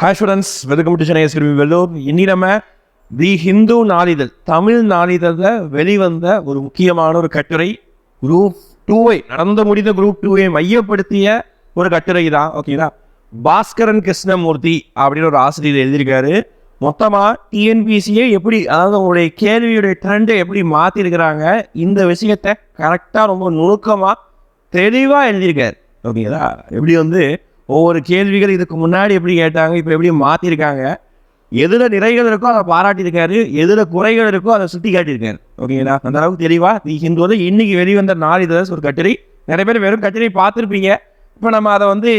Hi students welcome to Chennai எஸ்கிருமி Vellore இன்னி நம்ம தி ஹிந்து நாளிதழ் தமிழ் நாளிதழில் வெளிவந்த ஒரு முக்கியமான ஒரு கட்டுரை. குரூப் டூவை நடந்து முடிந்த குரூப் டூவை மையப்படுத்திய ஒரு கட்டுரை தான் ஓகேங்களா பாஸ்கரன் கிருஷ்ணமூர்த்தி அப்படின்னு ஒரு ஆசிரியர் எழுதியிருக்காரு. மொத்தமாக டிஎன்பிசியை எப்படி அதாவது உங்களுடைய கேள்வியுடைய ட்ரெண்டை எப்படி மாற்றிருக்கிறாங்க இந்த விஷயத்தை கரெக்டாக ரொம்ப நுணுக்கமாக தெளிவாக எழுதியிருக்காரு. ஓகேங்களா எப்படி வந்து ஒவ்வொரு கேள்விகள் இதுக்கு முன்னாடி எப்படி கேட்டாங்க இப்போ எப்படி மாற்றிருக்காங்க எதில் நிறைகள் இருக்கோ அதை பாராட்டியிருக்காரு எதில் குறைகள் இருக்கோ அதை சுட்டி காட்டியிருக்காரு. ஓகேங்களா அந்த அளவுக்கு தெளிவாக தி ஹிந்துவில் இன்னைக்கு வெளிவந்த நாளிதழ் ஒரு கட்டுரை. நிறைய பேர் வெறும் கட்டுரை பார்த்துருப்பீங்க. இப்போ நம்ம அதை வந்து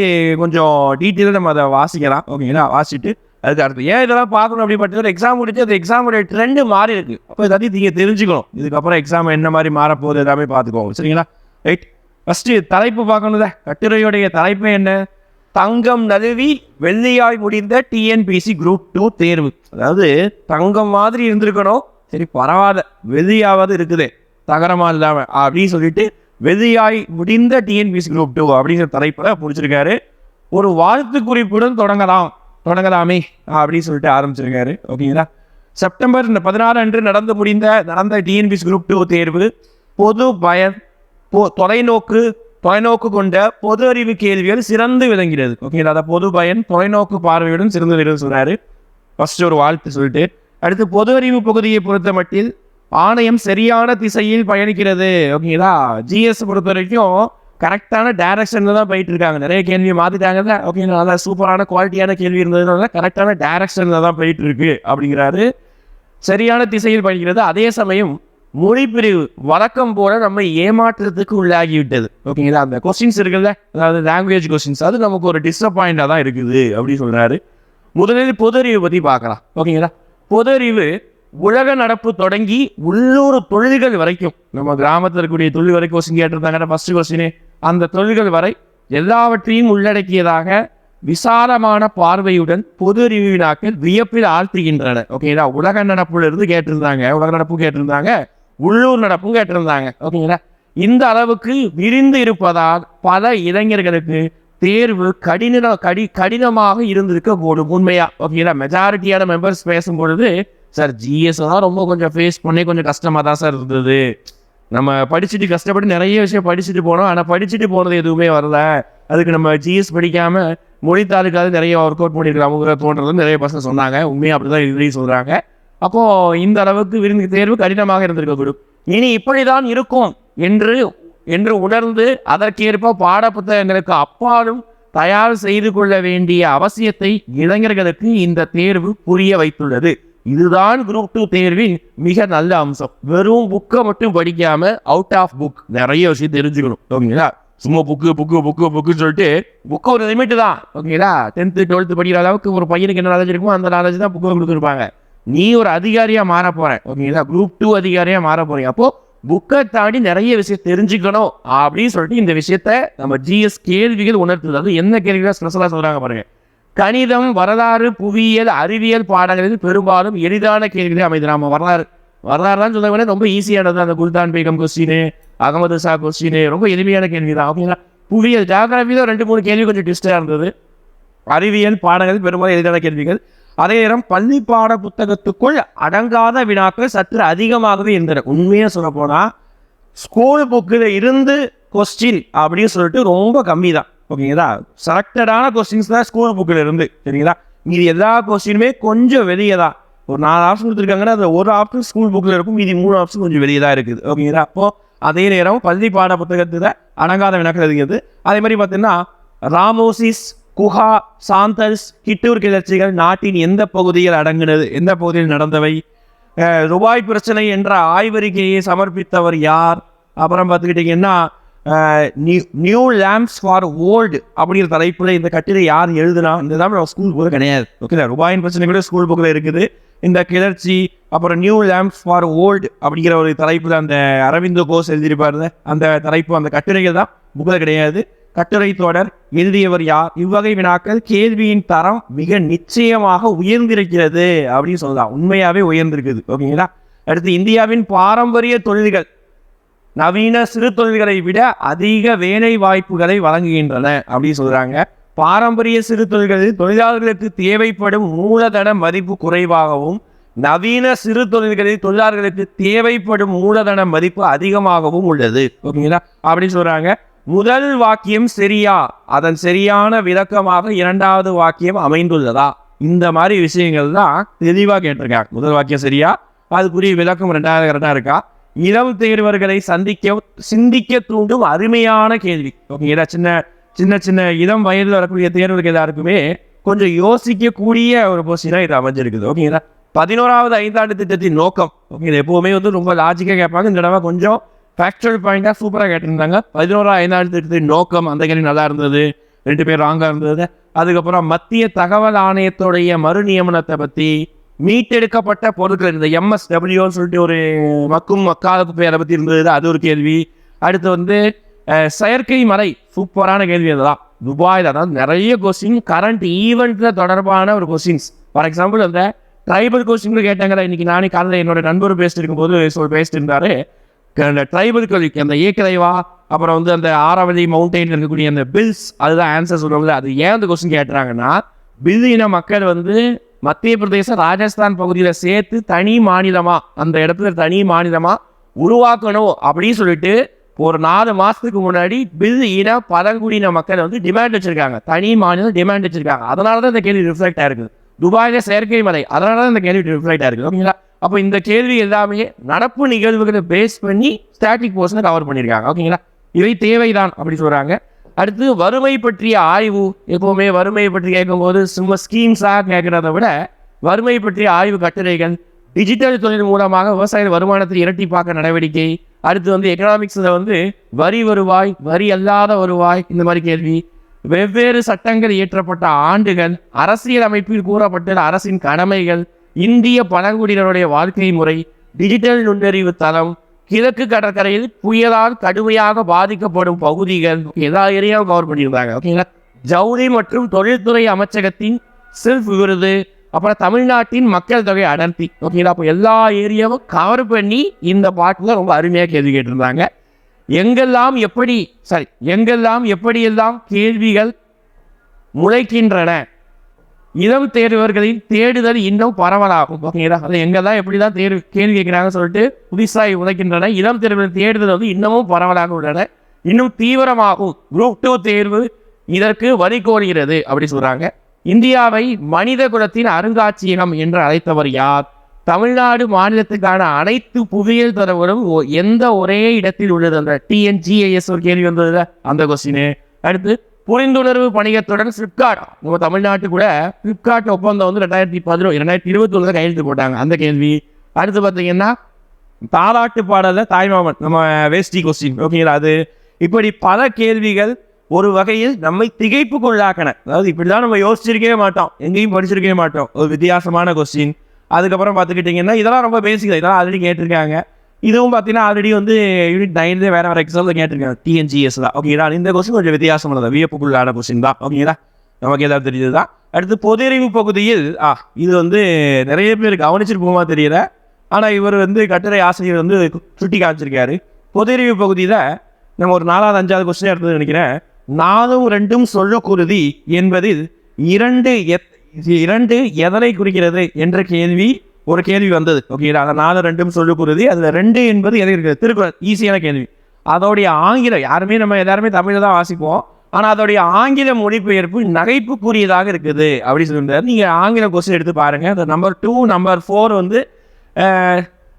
கொஞ்சம் டீட்டெயிலாக நம்ம அதை வாசிக்கலாம். ஓகேங்களா வாசிட்டு அதுக்கு அடுத்து ஏன் இதெல்லாம் பார்க்கணும் அப்படின்னு எக்ஸாம் முடிச்சு அந்த எக்ஸாமுடைய ட்ரெண்டு மாறி இருக்கு. அப்போ இதாட்டி நீங்கள் தெரிஞ்சுக்கணும். இதுக்கப்புறம் எக்ஸாம் என்ன மாதிரி மாறப்போகுது எல்லாமே பார்த்துக்கோங்க. சரிங்களா? ரைட் ஃபஸ்ட்டு தலைப்பு பார்க்கணுதே கட்டுரையுடைய தலைப்பு என்ன? தங்கம் நழுவி வெள்ளையாய் முடிந்த டிஎன்பிசி குரூப் டூ தேர்வு. அதாவது தங்கம் மாதிரி இருந்திருக்கணும். சரி பரவாயில்ல. வெள்ளியாவது இருக்குது. தகரமாக இல்லாமல் அப்படின்னு சொல்லிட்டு வெள்ளியாய் முடிந்த டிஎன்பிசி குரூப் டூ அப்படிங்கிற தலைப்பில் முடிச்சிருக்காரு. ஒரு வாழ்த்து குறிப்புடன் தொடங்கலாம். தொடங்கலாமே அப்படின்னு சொல்லிட்டு ஆரம்பிச்சிருக்காரு. ஓகேங்களா? செப்டம்பர் இந்த பதினாறு அன்று நடந்து முடிந்த நடந்த டிஎன்பிசி குரூப் டூ தேர்வு. பொது பயன் தொலைநோக்கு தொலைநோக்கு கொண்ட பொது அறிவு கேள்விகள் சிறந்து விளங்கிறது ஓகேங்களா அதை பொது பயன் தொலைநோக்கு பார்வையுடன் சிறந்து விளங்கு சொன்னார் ஃபர்ஸ்ட் ஒரு வாழ்த்து சொல்லிட்டு அடுத்து பொது அறிவு பகுதியை பொறுத்த மட்டில் ஆணையம் சரியான திசையில் பயணிக்கிறது. ஓகேங்களா ஜிஎஸ் பொறுத்த வரைக்கும் கரெக்டான டைரக்ஷனில் தான் போயிட்டு இருக்காங்க. நிறைய கேள்வி மாற்றிட்டாங்க ஓகேங்களா நல்லா சூப்பரான குவாலிட்டியான கேள்வி இருந்ததுனால கரெக்டான டைரக்ஷனில் தான் போயிட்டு இருக்கு அப்படிங்கிறாரு. சரியான திசையில் பயணிக்கிறது. அதே சமயம் மொழிப்பிரிவு வழக்கம் போல நம்ம ஏமாற்றத்துக்கு உள்ளாகிவிட்டது. ஓகேங்களா அந்த கொஸ்டின்ஸ் இருக்குல்ல? அதாவது லாங்குவேஜ் கொஸ்டின்ஸ் அது நமக்கு ஒரு டிஸப்பாயிண்டாக தான் இருக்குது அப்படின்னு சொல்கிறாரு முதலில் பொது அறிவு பற்றி பார்க்கலாம். ஓகேங்களா பொது அறிவு உலக நடப்பு தொடங்கி உள்ளூர் தொழில்கள் வரைக்கும். நம்ம கிராமத்தில் இருக்கக்கூடிய தொழில் வரைக்கும் கொஸ்டின் கேட்டிருந்தாங்க ஃபர்ஸ்ட் கொஸ்டினே அந்த தொழில்கள் வரை எல்லாவற்றையும் உள்ளடக்கியதாக விசாலமான பார்வையுடன் பொது அறிவு வினாக்கள் வியப்பில் ஆழ்த்துகின்றன. ஓகேங்களா உலக நடப்புல இருந்து கேட்டிருந்தாங்க. உலக நடப்பு கேட்டிருந்தாங்க. உள்ளூர் நடப்பும் கேட்டிருந்தாங்க. ஓகேங்களா? இந்த அளவுக்கு விரிந்து இருப்பதால் பல இளைஞர்களுக்கு தேர்வு கடின கடி கடினமாக இருந்திருக்க கூடும் உண்மையா? ஓகேங்களா? மெஜாரிட்டியான மெம்பர்ஸ் பேசும் பொழுது சார் ஜிஎஸ் தான் ரொம்ப கொஞ்சம் ஃபேஸ் பண்ணி கொஞ்சம் கஷ்டமாக தான் சார் இருந்தது. நம்ம படிச்சுட்டு கஷ்டப்பட்டு நிறைய விஷயம் படிச்சுட்டு போனோம். ஆனால் படிச்சுட்டு போனது எதுவுமே வரல. அதுக்கு நம்ம ஜிஎஸ் படிக்காம மொழித்தாளுக்காவது நிறைய ஒர்க் அவுட் பண்ணியிருக்கலாமுங்கிற தோன்றது நிறைய பசங்க சொன்னாங்க. உண்மையாக அப்படி தான் இதுலேயும் சொல்கிறாங்க அப்போ இந்த அளவுக்கு விருந்து தேர்வு கடினமாக இருந்திருக்க குரு. இனி இப்படிதான் இருக்கும் என்று என்று உணர்ந்து அதற்கேற்ப பாடப்புத்தகங்களுக்கு அப்பாலும் தயார் செய்து கொள்ள வேண்டிய அவசியத்தை இளைஞர்களுக்கு இந்த தேர்வு புரிய வைத்துள்ளது. இதுதான் குரூப் டூ தேர்வின் மிக நல்ல அம்சம். வெறும் புக்கை மட்டும் படிக்காம அவுட் ஆஃப் புக் நிறைய விஷயம் தெரிஞ்சுக்கணும். ஓகேங்களா? சும்மா புக்கு புக்கு புக்கு புக்குன்னு சொல்லிட்டு புக்கு ஒரு லிமிட் தான். ஓகேங்களா? டென்த்து டுவெல்த்து படிக்கிற அளவுக்கு ஒரு பையனுக்கு என்ன நாலேஜ் இருக்குமோ அந்த நாலேஜ் தான் புக்கு கொடுத்துருப்பாங்க. நீ ஒரு அதிகாரியா மாற போற. ஓகேங்களா குரூப் டூ அதிகாரியா மாற போறீங்க. அப்போ புக்கை தாண்டி நிறைய விஷயம் தெரிஞ்சுக்கணும் அப்படின்னு சொல்லிட்டு இந்த விஷயத்த நம்ம ஜிஎஸ் கேள்விகள் உணர்த்துது அது என்ன கேள்விகள் ஸ்பெஷலாக சொல்றாங்க பாருங்க. கணிதம் வரலாறு புவியியல் அறிவியல் பாடங்களில் பெரும்பாலும் எளிதான கேள்விகளே அமைது நாம வரலாறு. வரலாறு தான் சொல்ல ரொம்ப ஈஸியானது அந்த குல்தான் பேகம் கொஸ்டின் அகமது ஷா கொஸ்டின் ரொம்ப எளிமையான கேள்வி தான் ஓகேங்களா புவியியல் ஜாகிரபியில் ரெண்டு மூணு கேள்வி கொஞ்சம் ட்விஸ்டாக இருந்தது. அறிவியல் பாடங்கள் பெரும்பாலும் எளிதான கேள்விகள். அதே நேரம் பள்ளி பாட புத்தகத்துக்குள் அடங்காத வினாக்கள் சற்று அதிகமாகவே இருந்தன உண்மையாக சொல்ல போனால் ஸ்கூல் புக்கில் இருந்து கொஸ்டின் அப்படின்னு சொல்லிட்டு ரொம்ப கம்மி தான் ஓகேங்களா செலக்டடான கொஸ்டின்ஸ் தான் ஸ்கூல் புக்கில் இருந்து சரிங்களா? மீதி எல்லா கொஸ்டினுமே கொஞ்சம் வெளியே தான். ஒரு நாலு ஆப்ஷன் கொடுத்துருக்காங்கன்னா அது ஒரு ஆப்ஷன் ஸ்கூல் புக்கில் இருக்கும் மீதி மூணு ஆப்ஷன் கொஞ்சம் வெளியே தான் இருக்குது. ஓகேங்களா அப்போது அதே நேரம் பள்ளி பாட புத்தகத்தில் அடங்காத வினாக்கள் இருக்கிறது அதே மாதிரி பார்த்தீங்கன்னா ராமோசிஸ் குஹா சாந்தல்ஸ் கிட்டூர் கிளர்ச்சிகள் நாட்டின் எந்த பகுதியில் அடங்கினது? எந்த பகுதியில் நடந்தவை? ரூபாய் பிரச்சனை என்ற ஆய்வறிக்கையை சமர்ப்பித்தவர் யார்? அப்புறம் பார்த்துக்கிட்டிங்கன்னா new new lamps for old அப்படிங்கிற தலைப்பில் இந்த கட்டுரை யார் எழுதுனா இந்த தான் நம்ம ஸ்கூல் புக்கு கிடையாது. ஓகே ரூபாயின் பிரச்சனை கூட ஸ்கூல் புக்கில் இருக்குது. இந்த கிளர்ச்சி அப்புறம் நியூ லேம்ப்ஸ் ஃபார் ஓல்டு அப்படிங்கிற ஒரு தலைப்பில் அந்த அரவிந்த் கோஸ் எழுதியிருப்பார் அந்த தலைப்பு அந்த கட்டுரைகள் தான் புக்கில் கிடையாது. கட்டுரை தொடர் எழுதியவர் யார்? இவ்வகை வினாக்கள் கேள்வியின் தரம் மிக நிச்சயமாக உயர்ந்திருக்கிறது அப்படின்னு சொல்லலாம் உண்மையாவே உயர்ந்திருக்குது. ஓகேங்களா? அடுத்து இந்தியாவின் பாரம்பரிய தொழில்கள். நவீன சிறு தொழில்களை விட அதிக வேலை வாய்ப்புகளை வழங்குகின்றன அப்படின்னு சொல்றாங்க. பாரம்பரிய சிறு தொழில்களில் தொழிலாளர்களுக்கு தேவைப்படும் மூலதன மதிப்பு குறைவாகவும் நவீன சிறு தொழில்களில் தொழிலாளர்களுக்கு தேவைப்படும் மூலதன மதிப்பு அதிகமாகவும் உள்ளது. ஓகேங்களா? அப்படின்னு சொல்றாங்க. முதல் வாக்கியம் சரியா? அதன் சரியான விளக்கமாக இரண்டாவது வாக்கியம் அமைந்துள்ளதா? இந்த மாதிரி விஷயங்கள் தான் தெளிவாக கேட்டிருக்காங்க. முதல் வாக்கியம் சரியா? அதுக்குரிய விளக்கம் ரெண்டாவது கரெக்டா இருக்கா? இளம் தேர்வர்களை சந்திக்க சிந்திக்க தூண்டும் அருமையான கேள்வி. ஓகேங்களா சின்ன சின்ன சின்ன இளம் வயதில் வரக்கூடிய தேர்வர்கள் எல்லாருக்குமே கொஞ்சம் யோசிக்கக்கூடிய ஒரு பொசிஷனாக இது அமைஞ்சிருக்குது. ஓகேங்களா? பதினோராவது ஐந்தாண்டு திட்டத்தின் நோக்கம். ஓகே எப்போவுமே எப்பவுமே வந்து ரொம்ப லாஜிக்காக கேட்பாங்க. இந்த தடவை கொஞ்சம் ஃபேக்சுவல் பாயிண்டாக சூப்பராக கேட்டிருந்தாங்க. பதினோரா ஐந்தாண்டு திட்டத்தின் நோக்கம் அந்த கேள்வி நல்லா இருந்தது. ரெண்டு பேர் ராங்காக இருந்தது. அதுக்கப்புறம் மத்திய தகவல் ஆணையத்துடைய மறுநியமனத்தை பற்றி மீட்டெடுக்கப்பட்ட பொருட்கள் இந்த எம்எஸ்டபிள்யூன்னு சொல்லிட்டு ஒரு மக்கும் மக்காத குப்பை அதை பற்றி இருந்தது. அது ஒரு கேள்வி. அடுத்து வந்து செயற்கை மலை சூப்பரான கேள்வி அதெல்லாம் துபாயில் அதாவது நிறைய கொஸ்டின் கரண்ட் ஈவெண்ட்டில் தொடர்பான ஒரு கொஸ்டின்ஸ் ஃபார் எக்ஸாம்பிள் அந்த ட்ரைபல் கொஸ்டின் கேட்டாங்க இன்னைக்கு நானே காலையில் என்னோட நண்பர் பேசிட்டு இருக்கும்போது சொல் பேசிட்டு இருந்தாரு. க- அந்த ட்ரைபல் அந்த ஏக்கலைவா அப்புறம் வந்து அந்த ஆறாவதி மவுண்டெயின் இருக்கக்கூடிய அந்த பில்ஸ் அதுதான் ஆன்சர் சொல்லுவாங்க அது ஏன் அந்த கொஸ்டின் கேட்டுறாங்கன்னா பில் இன மக்கள் வந்து மத்திய பிரதேச ராஜஸ்தான் பகுதியில் சேர்த்து தனி மாநிலமா அந்த இடத்துல தனி மாநிலமா உருவாக்கணும் அப்படின்னு சொல்லிட்டு ஒரு நாலு மாதத்துக்கு முன்னாடி பில் இன பழங்குடியின மக்கள் வந்து டிமாண்ட் வச்சிருக்காங்க. தனி மாநிலம் டிமாண்ட் வச்சிருக்காங்க. அதனால தான் இந்த கேள்வி ரிஃப்ளெக்ட் ஆயிருக்குது துபாயில் செயற்கை மலை. அதனால தான் இந்த கேள்வி ரிஃப்ளெக்ட் ஆயிருக்கு ஓகேங்களா? அப்போ இந்த கேள்வி எல்லாமே நடப்பு நிகழ்வுகளை பேஸ் பண்ணி ஸ்டாட்டிக் போர்ஷனை கவர் பண்ணியிருக்காங்க ஓகேங்களா இவை தேவைதான் அப்படி சொல்கிறாங்க அடுத்து வறுமை பற்றிய ஆய்வு. எப்போவுமே வறுமை பற்றி கேட்கும்போது சும்மா ஸ்கீம்ஸாக கேட்குறத விட வறுமை பற்றிய ஆய்வு கட்டுரைகள் டிஜிட்டல் தொழில் மூலமாக விவசாய வருமானத்தை இரட்டிப்பாக்க நடவடிக்கை. அடுத்து வந்து எக்கனாமிக்ஸில் வந்து வரி வருவாய் வரி அல்லாத வருவாய் இந்த மாதிரி கேள்வி. வெவ்வேறு சட்டங்கள் இயற்றப்பட்ட ஆண்டுகள் அரசியல் அமைப்பில் கூறப்பட்ட அரசின் கடமைகள் இந்திய பழங்குடியினருடைய வாழ்க்கை முறை டிஜிட்டல் நுண்ணறிவு தளம் கிழக்கு கடற்கரையில் புயலால் கடுமையாக பாதிக்கப்படும் பகுதிகள் எல்லா ஏரியாவும் கவர் பண்ணியிருந்தாங்க. ஓகேங்களா? ஜவுளி மற்றும் தொழில்துறை அமைச்சகத்தின் செல்ஃப் விருது அப்புறம் தமிழ்நாட்டின் மக்கள் தொகை அடர்த்தி. ஓகேங்களா? அப்போ எல்லா ஏரியாவும் கவர் பண்ணி இந்த பாட்டில் ரொம்ப அருமையாக கேள்வி கேட்டிருந்தாங்க. எங்கெல்லாம் எப்படி சாரி எங்கெல்லாம் எப்படியெல்லாம் கேள்விகள் முளைக்கின்றன இளம் தேர்வர்களின் தேடுதல் இன்னும் பரவலாகும். ஓகேங்களா அது எங்கெல்லாம் எப்படிதான் தேர்வு கேள்வி கேட்கிறாங்கன்னு சொல்லிட்டு புதுசாக உதைக்கின்றன. இளம் தேர்வுகளின் தேடுதல் வந்து இன்னமும் பரவலாக உள்ளன. இன்னும் தீவிரமாகும். குரூப் டூ தேர்வு இதற்கு வழிகோலுகிறது அப்படி சொல்கிறாங்க இந்தியாவை மனித குலத்தின் அருங்காட்சியகம் என்று அழைத்தவர் யார்? தமிழ்நாடு மாநிலத்துக்கான அனைத்து புவியியல் தரவுகளும் எந்த ஒரே இடத்தில் உள்ளது? அந்த டிஎன்ஜிஐஎஸ் ஒரு கேள்வி வந்ததுல? அந்த கொஸ்டின் அடுத்து புரிந்துணர்வு பணியத்துடன் ஃப்ளிப்கார்ட் நம்ம தமிழ்நாட்டு கூட ஃப்ளிப்கார்ட் ஒப்பந்தம் வந்து ரெண்டாயிரத்தி பதினொன்று ரெண்டாயிரத்தி இருபத்தி ஒண்ணுல கையெழுத்து போட்டாங்க. அந்த கேள்வி. அடுத்து பார்த்தீங்கன்னா தாலாட்டு பாடல தாய்மாமன் நம்ம வேஷ்டி கொஸ்டின் ஓகேங்களா அது இப்படி பல கேள்விகள் ஒரு வகையில் நம்மை திகைப்புக்குள்ளாக்கன. அதாவது இப்படிதான் நம்ம யோசிச்சிருக்கவே மாட்டோம். எங்கேயும் படிச்சிருக்கவே மாட்டோம். ஒரு வித்தியாசமான கொஸ்டின் அதுக்கப்புறம் பார்த்துக்கிட்டிங்கன்னா இதெல்லாம் ரொம்ப பேசிக்கல இதெல்லாம் ஆல்ரெடி கேட்டிருக்காங்க. இதுவும் பார்த்தீங்கன்னா ஆல்ரெடி வந்து யூனிட் நைன்லேயே வேற வேறு எக்ஸாம்பிள் கேட்டிருக்காங்க. டிஎன்ஜிஎஸ் தான். ஓகேங்களா இந்த கொஸ்டின் கொஞ்சம் வித்தியாசமானது வியப்புக்குள்ளான கொஸ்டின் தான். ஓகேங்களா நமக்கு ஏதாவது தெரியுது தான் அடுத்து பொதறிவு பகுதியில் ஆ இது வந்து நிறைய பேர் கவனிச்சிருப்போமா தெரியல. ஆனால் இவர் வந்து கட்டுரை ஆசிரியர் வந்து சுட்டி காமிச்சிருக்காரு. பொதறிவு பகுதியில் நம்ம ஒரு நாலாவது அஞ்சாவது கொஸ்டின் எடுத்தது நினைக்கிறேன். நாலும் ரெண்டும் சொல்லக்குருதி என்பதில் இரண்டு எத் இரண்டு எதனை குறிக்கிறது என்ற கேள்வி ஒரு கேள்வி வந்தது ஓகேங்களா அந்த நாலு ரெண்டும் சொல்லக்கூடியது அதில் ரெண்டு என்பது எனக்கு இருக்குது திருக்குறள் ஈஸியான கேள்வி. அதோடைய ஆங்கிலம் யாருமே நம்ம எல்லாருமே தமிழில் தான் வாசிப்போம் ஆனால் அதோடைய ஆங்கில மொழிபெயர்ப்பு நகைப்புக்குரியதாக இருக்குது அப்படி சொல்லியிருந்தார். நீங்கள் ஆங்கில கொஸ்டின் எடுத்து பாருங்கள் அந்த நம்பர் டூ நம்பர் ஃபோர் வந்து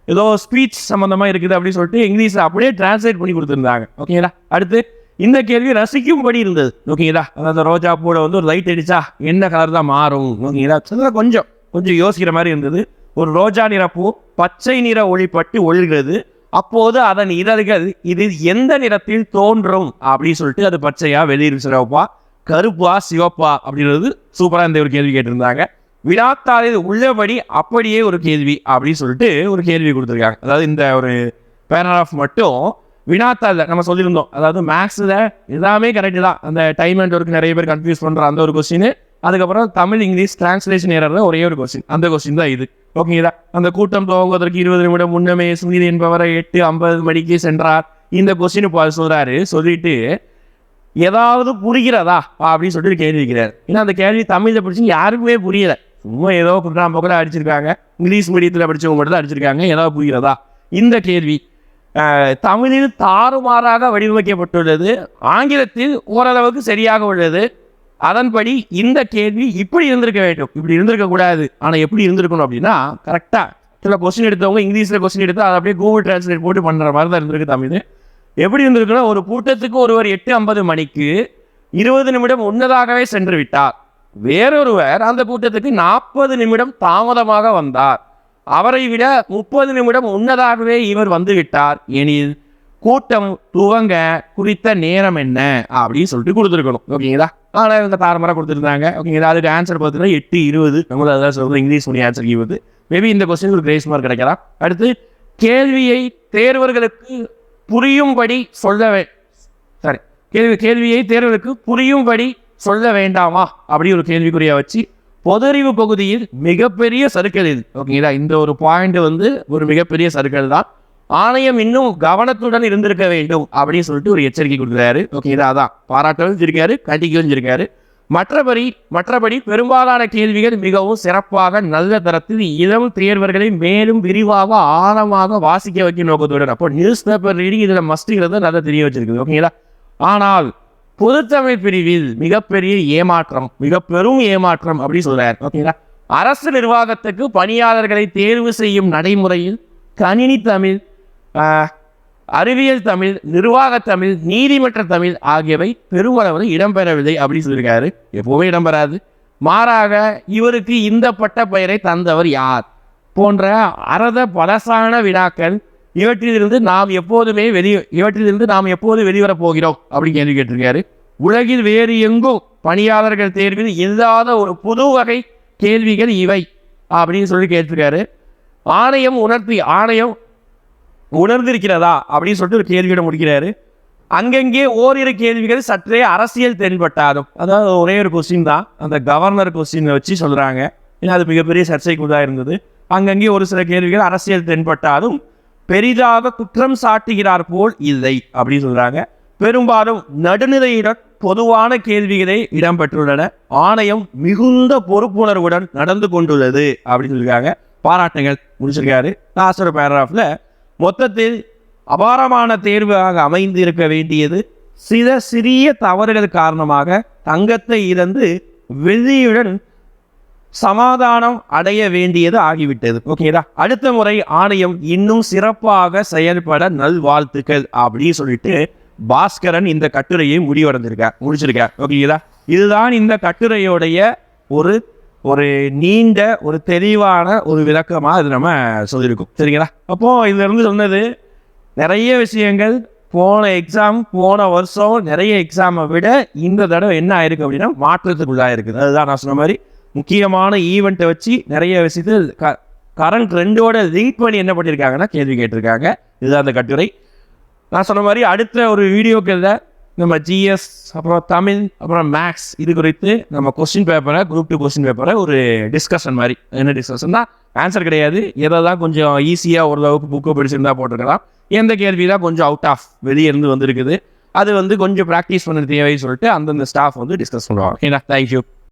ஏதோ ஸ்பீச் சம்மந்தமாக இருக்குது அப்படின்னு சொல்லிட்டு இங்கிலீஷில் அப்படியே டிரான்ஸ்லேட் பண்ணி கொடுத்துருந்தாங்க ஓகேங்களா அடுத்து இந்த கேள்வி ரசிக்கும்படி இருந்தது ஓகேங்களா அதாவது ரோஜா பூவில் வந்து ஒரு லைட் அடிச்சா என்ன கலர் தான் மாறும் ஓகேங்களா கொஞ்சம் கொஞ்சம் யோசிக்கிற மாதிரி இருந்தது. ஒரு ரோஜா நிற பூ பச்சை நிற ஒளிப்பட்டு ஒழுகிறது அப்போது அதன் இதழ்கள் இது எந்த நிறத்தில் தோன்றும் அப்படின்னு சொல்லிட்டு அது பச்சையா வெளியில் சிவப்பா கருப்பா சிவப்பா அப்படின்றது சூப்பராக இந்த ஒரு கேள்வி கேட்டிருந்தாங்க. வினாத்தாளில் உள்ளபடி அப்படியே ஒரு கேள்வி அப்படின்னு சொல்லிட்டு ஒரு கேள்வி கொடுத்துருக்காங்க. அதாவது இந்த ஒரு பேராகிராஃப் மட்டும் வினாத்தாளில் நம்ம சொல்லியிருந்தோம். அதாவது மேக்ஸில் எல்லாமே கரெக்டு தான். அந்த டைம் அண்ட் ஒர்க் நிறைய பேர் கன்ஃபியூஸ் பண்ணுற அந்த ஒரு கொஸ்டின் அதுக்கப்புறம் தமிழ் இங்கிலீஷ் டிரான்ஸ்லேஷன் ஏறத ஒரே ஒரு கொஸ்டின் அந்த கொஸ்டின் தான் இது. ஓகேங்களா அந்த கூட்டம் துவங்குவதற்கு இருபது நிமிடம் முன்னமே சுனிதி என்பவரை எட்டு ஐம்பது மணிக்கு சென்றார். இந்த கொஸ்டின் இப்போ சொல்றாரு சொல்லிட்டு ஏதாவது புரிகிறதா? அப்படின்னு சொல்லிட்டு கேள்வி இருக்கிறார் ஏன்னா அந்த கேள்வி தமிழில் படிச்சு யாருக்குமே புரியல. சும்மா ஏதோ குற்றாம் பக்கம் அடிச்சிருக்காங்க. இங்கிலீஷ் மீடியத்தில் படித்தவங்க மட்டும் தான் அடிச்சிருக்காங்க. ஏதாவது புரிகிறதா? இந்த கேள்வி தமிழில் தாறுமாறாக வடிவமைக்கப்பட்டுள்ளது. ஆங்கிலத்தில் ஓரளவுக்கு சரியாக உள்ளது. அதன்படி இந்த கேள்வி இப்படி இருந்திருக்க வேண்டும். இப்படி இருந்திருக்க கூடாது. ஆனால் எப்படி இருந்திருக்கணும் அப்படின்னா கரெக்டாக சில கொஸ்டின் எடுத்தவங்க இங்கிலீஷில் கொஸ்டின் எடுத்து அதை அப்படியே கூகுள் டிரான்ஸ்லேட் போட்டு பண்ணுற மாதிரி தான் இருந்திருக்கு தமிழ். எப்படி இருந்திருக்குன்னா ஒரு கூட்டத்துக்கு ஒருவர் எட்டு ஐம்பது மணிக்கு இருபது நிமிடம் முன்னதாகவே சென்று விட்டார். வேறொருவர் அந்த கூட்டத்துக்கு நாற்பது நிமிடம் தாமதமாக வந்தார். அவரை விட முப்பது நிமிடம் முன்னதாகவே இவர் வந்து விட்டார். எனில் கூட்டம் துவங்க குறித்த நேரம் என்ன அப்படின்னு சொல்லிட்டு கொடுத்துருக்கணும். ஓகேங்களா? ஆனால் இந்த தாரமராக கொடுத்துருந்தாங்க. ஓகேங்களா? அதுக்கு ஆன்சர் பார்த்தீங்கன்னா எட்டு இருபது. நம்மளும் அதான் சொல்கிறது இங்கிலீஷ் மொழி ஆன்சர் இருபது மேபி இந்த கொஸ்டின் ஒரு கிரேஸ் மார்க் கிடைக்கலாம். அடுத்து கேள்வியை தேர்வர்களுக்கு புரியும்படி சொல்ல சாரி கேள்வி கேள்வியை தேர்வர்களுக்கு புரியும்படி சொல்ல வேண்டாமா? அப்படி ஒரு கேள்விக்குறியாக வச்சு பொதறிவு பகுதியில் மிகப்பெரிய சருக்கள் இது. ஓகேங்களா? இந்த ஒரு பாயிண்ட் வந்து ஒரு மிகப்பெரிய சறுக்கல் தான். ஆணையம் இன்னும் கவனத்துடன் இருந்திருக்க வேண்டும் அப்படின்னு சொல்லிட்டு ஒரு எச்சரிக்கை கொடுக்குறாரு. ஓகே ஓகேங்களா அதான். பாராட்டவும் செஞ்சிருக்காரு கண்டிக்கவும் செஞ்சிருக்காரு. மற்றபடி மற்றபடி பெரும்பாலான கேள்விகள் மிகவும் சிறப்பாக நல்ல தரத்தில் இளம் தேர்வர்களை மேலும் விரிவாக ஆழமாக வாசிக்க வைக்கும் நோக்கத்துடன். அப்போ நியூஸ் பேப்பர் ரீடிங் இதில் மஸ்டிங்கிறத நல்லா தெரிய வச்சிருக்குது. ஓகேங்களா? ஆனால் பொதுத்தமிழ் பிரிவில் மிகப்பெரிய ஏமாற்றம் மிக பெரும் ஏமாற்றம் அப்படின்னு சொல்றாரு. ஓகேங்களா? அரசு நிர்வாகத்துக்கு பணியாளர்களை தேர்வு செய்யும் நடைமுறையில் கணினி தமிழ் அறிவியல் தமிழ் நிர்வாக தமிழ் நீதிமன்ற தமிழ் ஆகியவை பெருமளவில் இடம்பெறவில்லை அப்படின்னு சொல்லியிருக்காரு. எப்பவுமே இடம்பெறாது. மாறாக இவருக்கு இந்த பட்ட பெயரை தந்தவர் யார் போன்ற அறத பலசான வினாக்கள் இவற்றிலிருந்து நாம் எப்போதுமே வெளி இவற்றிலிருந்து நாம் எப்போது வெளிவரப் போகிறோம் அப்படின்னு கேள்வி கேட்டிருக்காரு. உலகில் வேறு எங்கும் பணியாளர்கள் தேர்வில் இல்லாத ஒரு புது வகை கேள்விகள் இவை அப்படின்னு சொல்லி கேட்டிருக்காரு. ஆணையம் உணர்த்தி ஆணையம் உணர்ந்திருக்கிறதா அப்படின்னு சொல்லிட்டு ஒரு கேள்வியோட முடிக்கிறாரு. அங்கங்கே ஓரிரு கேள்விகள் சற்றே அரசியல் தென்பட்டாலும் அதாவது ஒரே ஒரு கொஸ்டின் தான். அந்த கவர்னர் கொஸ்டினை வச்சு சொல்கிறாங்க ஏன்னா அது மிகப்பெரிய சர்ச்சைக்குள்ளாக இருந்தது. அங்கங்கே ஒரு சில கேள்விகள் அரசியல் தென்பட்டாலும் பெரிதாக குற்றம் சாட்டுகிறார் போல் இல்லை அப்படின்னு சொல்கிறாங்க பெரும்பாலும் நடுநிலையுடன் பொதுவான கேள்விகளே இடம்பெற்றுள்ளன. ஆணையம் மிகுந்த பொறுப்புணர்வுடன் நடந்து கொண்டுள்ளது அப்படின்னு சொல்லியிருக்காங்க. பாராட்டுங்கள் முடிச்சிருக்காரு. லாஸ்ட் ஒரு பேராகிராஃபில் மொத்தத்தில் அபாரமான தேர்வாக அமைந்து இருக்க வேண்டியது சில சிறிய தவறுகள் காரணமாக தங்கத்தை இழந்து வெள்ளியுடன் சமாதானம் அடைய வேண்டியது ஆகிவிட்டது. ஓகேதா அடுத்த முறை ஆணையம் இன்னும் சிறப்பாக செயல்பட நல்வாழ்த்துக்கள் அப்படின்னு சொல்லிட்டு பாஸ்கரன் இந்த கட்டுரையை முடிவடைந்திருக்கார். முடிச்சிருக்கார். ஓகேங்களா இதுதான் இந்த கட்டுரையுடைய ஒரு ஒரு நீண்ட ஒரு தெளிவான ஒரு விளக்கமாக இது நம்ம சொல்லியிருக்கோம். சரிங்களா? அப்போ இதுலேருந்து சொன்னது நிறைய விஷயங்கள் போன எக்ஸாம் போன வருஷம் நிறைய எக்ஸாமை விட இந்த தடவை என்ன ஆயிருக்கு அப்படின்னா மாற்றத்துக்குள்ளாக இருக்குது. அதுதான் நான் சொன்ன மாதிரி முக்கியமான ஈவெண்ட்டை வச்சு நிறைய விஷயத்தில் க கரண்ட் ரெண்டோட லீட் பண்ணி என்ன பண்ணியிருக்காங்கன்னா கேள்வி கேட்டிருக்காங்க. இதுதான் அந்த கட்டுரை. நான் சொன்ன மாதிரி அடுத்த ஒரு வீடியோக்களில் நம்ம ஜிஎஸ் அப்புறம் தமிழ் அப்புறம் மேக்ஸ் இது குறித்து நம்ம கொஸ்டின் பேப்பரை குரூப் டூ கொஸ்டின் பேப்பரை ஒரு டிஸ்கஷன் மாதிரி. என்ன டிஸ்கஷன் தான் ஆன்சர் கிடையாது. எதை தான் கொஞ்சம் ஈஸியாக ஓரளவுக்கு புக்கை படிச்சிருந்தா போட்டிருக்கலாம். எந்த கேள்வி தான் கொஞ்சம் அவுட் ஆஃப் வெளியே இருந்து வந்திருக்குது. அது வந்து கொஞ்சம் ப்ராக்டிஸ் பண்ண தேவைன்னு சொல்லிட்டு அந்தந்த ஸ்டாஃப் வந்து டிஸ்கஸ் பண்ணுவாங்க. ஏன்னா தேங்க்யூ